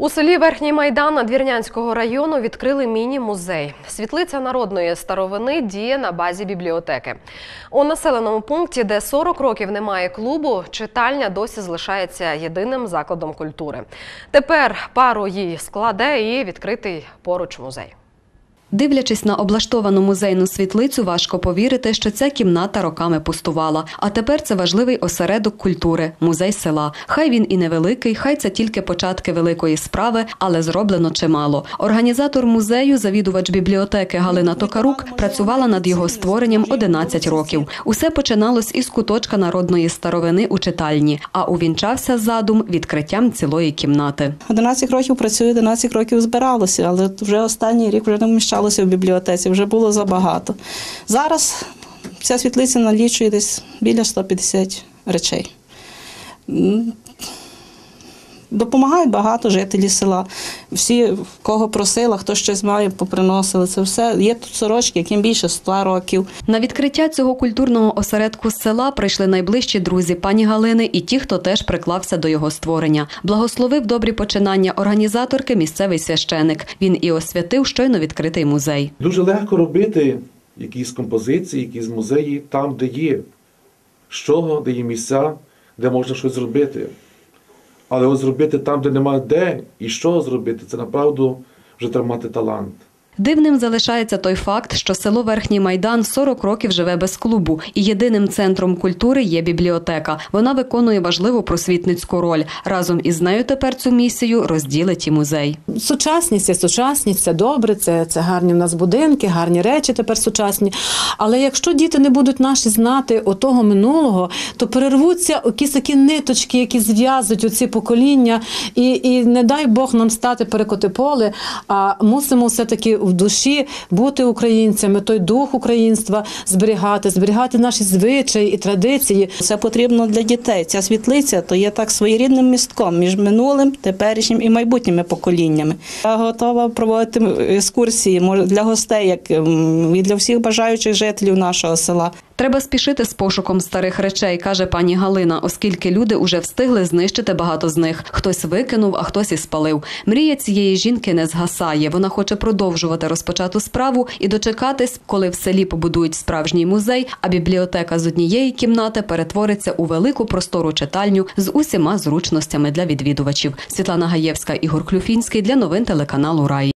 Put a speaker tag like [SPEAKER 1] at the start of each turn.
[SPEAKER 1] У селі Верхній Майдан Надвірнянського району відкрили міні-музей. Світлиця народної старовини діє на базі бібліотеки. У населеному пункті, де 40 років немає клубу, читальня досі залишається єдиним закладом культури. Тепер пару їй складе і відкритий поруч музей.
[SPEAKER 2] Дивлячись на облаштовану музейну світлицю, важко повірити, що ця кімната роками пустувала. А тепер це важливий осередок культури, музей села. Хай він і невеликий, хай це тільки початки великої справи, але зроблено чимало. Організатор музею, завідувач бібліотеки Галина Токарук, працювала над його створенням 11 років. Усе починалось із куточка народної старовини у читальні, а увінчався задум відкриттям цілої кімнати.
[SPEAKER 3] 11 років працюю, 11 років збиралося, але вже останній рік вже не вміщалося в бібліотеці, вже було забагато. Зараз ця світлиця налічує десь біля 150 речей. Допомагають багато жителі села. Всі, кого просила, хто щось має, поприносили. Це все. Є тут сорочки, яким більше 100 років.
[SPEAKER 2] На відкриття цього культурного осередку села прийшли найближчі друзі пані Галини і ті, хто теж приклався до його створення. Благословив добрі починання організаторки місцевий священик. Він і освятив щойно відкритий музей.
[SPEAKER 4] Дуже легко робити якісь композиції, якісь музеї там, де є. З чого, де є місця, де можна щось зробити. Але от зробити там, де нема де і що зробити, це направду вже треба мати талант.
[SPEAKER 2] Дивним залишається той факт, що село Верхній Майдан 40 років живе без клубу, і єдиним центром культури є бібліотека. Вона виконує важливу просвітницьку роль. Разом із нею тепер цю місію розділить і музей.
[SPEAKER 5] Сучасність це сучасність, це добре, це, це гарні в нас будинки, гарні речі тепер сучасні. Але якщо діти не будуть наші знати отого минулого, то перервуться якісь такі ниточки, які зв'язують оці покоління, і, і не дай Бог нам стати перекоти поле, а мусимо все-таки в душі бути українцями, той дух українства зберігати, зберігати наші звичаї і традиції.
[SPEAKER 3] Це потрібно для дітей. Ця світлиця то є так своєрідним містком між минулим, теперішнім і майбутніми поколіннями. Я готова проводити екскурсії для гостей, як і для всіх бажаючих жителів нашого села.
[SPEAKER 2] Треба спішити з пошуком старих речей, каже пані Галина, оскільки люди уже встигли знищити багато з них. Хтось викинув, а хтось і спалив. Мрія цієї жінки не згасає. Вона хоче продовжувати розпочату справу і дочекатись, коли в селі побудують справжній музей, а бібліотека з однієї кімнати перетвориться у велику простору читальню з усіма зручностями для відвідувачів. Світлана Гаєвська, Ігор Клюфінський для новин телеканалу Рай.